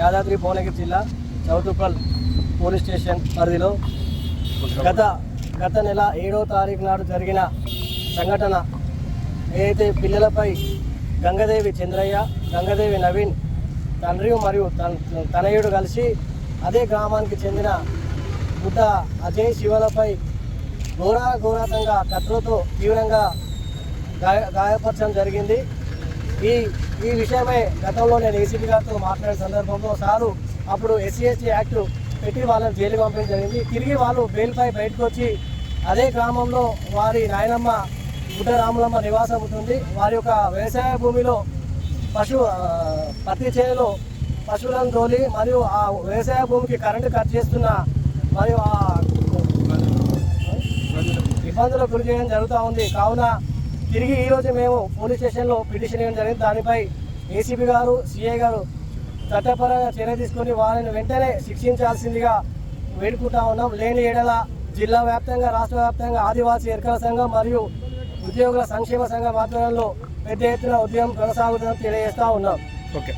యాదాద్రి భువనగిరి జిల్లా Choutuppal police station పరిధిలో గత గత నెల ఏడో తారీఖు నాడు జరిగిన సంఘటన. ఏదైతే పిల్లలపై గంగదేవి చంద్రయ్య గంగదేవి నవీన్ తండ్రి మరియు తన తనయుడు కలిసి అదే గ్రామానికి చెందిన బుద్ధ అజయ్ శివలపై ఘోరా ఘోరాతంగా కత్తులతో తీవ్రంగా గాయ గాయపరచడం జరిగింది. ఈ ఈ విషయమై గతంలో నేను ఏసీపీ గారితో మాట్లాడిన సందర్భంలో సారు అప్పుడు ఎస్సీ ఎస్టీ యాక్ట్ పెట్టి వాళ్ళని జైలు పంపించడం జరిగింది. తిరిగి వాళ్ళు బెయిల్పై బయటకు వచ్చి అదే గ్రామంలో వారి నాయనమ్మ గుడ్డరాములమ్మ నివాసం ఉంటుంది. వారి యొక్క వ్యవసాయ భూమిలో పశు పత్తి చేలో పశువులను తోలి మరియు ఆ వ్యవసాయ భూమికి కరెంటు కట్ చేస్తున్న మరియు ఆ ఇబ్బందులకు గురి చేయడం జరుగుతూ ఉంది. కావున తిరిగి ఈ రోజు మేము పోలీస్ స్టేషన్లో పిటిషన్ ఇవ్వడం జరిగింది. దానిపై ఏసీబీ గారు సిఐ గారు చట్టపరంగా చర్య తీసుకొని వారిని వెంటనే శిక్షించాల్సిందిగా వేడుకుంటా ఉన్నాం. లేని ఏడల జిల్లా వ్యాప్తంగా రాష్ట్ర వ్యాప్తంగా ఆదివాసీ ఎరకల సంఘం మరియు ఉద్యోగుల సంక్షేమ సంఘం ఆధ్వర్యంలో పెద్ద ఎత్తున ఉద్యమం కొనసాగుతుందని తెలియజేస్తా ఉన్నాం. ఓకే.